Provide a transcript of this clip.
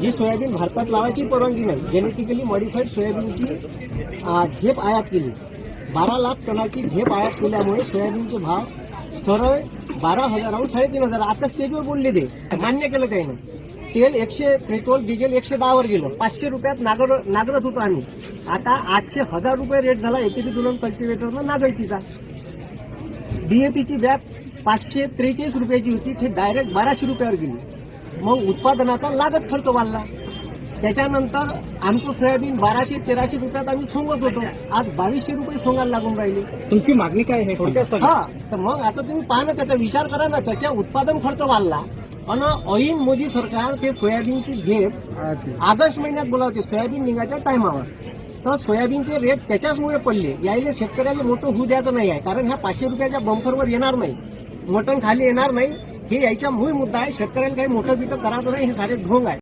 ही soybean भारतात लावायची परवानगी नाही. जेनेटिकली मॉडिफाईड सोयाबीनची अं, ढेप आयात केली. बारा लाख टनाची ढेप आयात केल्यामुळे सोयाबीनचे भाव सरळ बारा हजाराहून साडेतीन हजार. आता स्टेजवर बोलले ते. मान्य केलं काही नाही तेल एकशे पेट्रोल डिझेल एकशे दहावर गेलं. पाचशे रुपयात नागर नागरत होतो आम्ही. आता आठशे हजार रुपये रेट झाला एकेरी दुलन कल्टिवेटरनं नागरतीचा डीएपीची बॅग पाचशे त्रेचाळीस रुपयाची होती. ती डायरेक्ट बाराशे रुपयावर गेली. मग उत्पादनाचा लागत खर्च वाढला. त्याच्यानंतर आमचं सोयाबीन बाराशे तेराशे रुपयात आम्ही सोंगत होतो. आज बावीसशे रुपये सोंगायला लागून राहिले. तुमची मागणी काय आहे. हा तर मग आता तुम्ही पहा ना त्याचा विचार करा ना त्याच्या उत्पादन खर्च वाढला. आणि ऐन मोदी सरकार ते सोयाबीनची घेत ऑगस्ट महिन्यात बोलावते. सोयाबीन निघायच्या टायमावर. तर सोयाबीनचे रेट त्याच्याचमुळे पडले. यायले शेतकऱ्याला मोठं होऊ द्यायचं नाही आहे. कारण ह्या पाचशे रुपयाच्या बंफरवर येणार नाही. मटण खाली येणार नाही. हे यायचा मूळ मुद्दा आहे शेतकऱ्याला काही मोठं पिकं करायचं नाही हे सारे ढोंग आहे.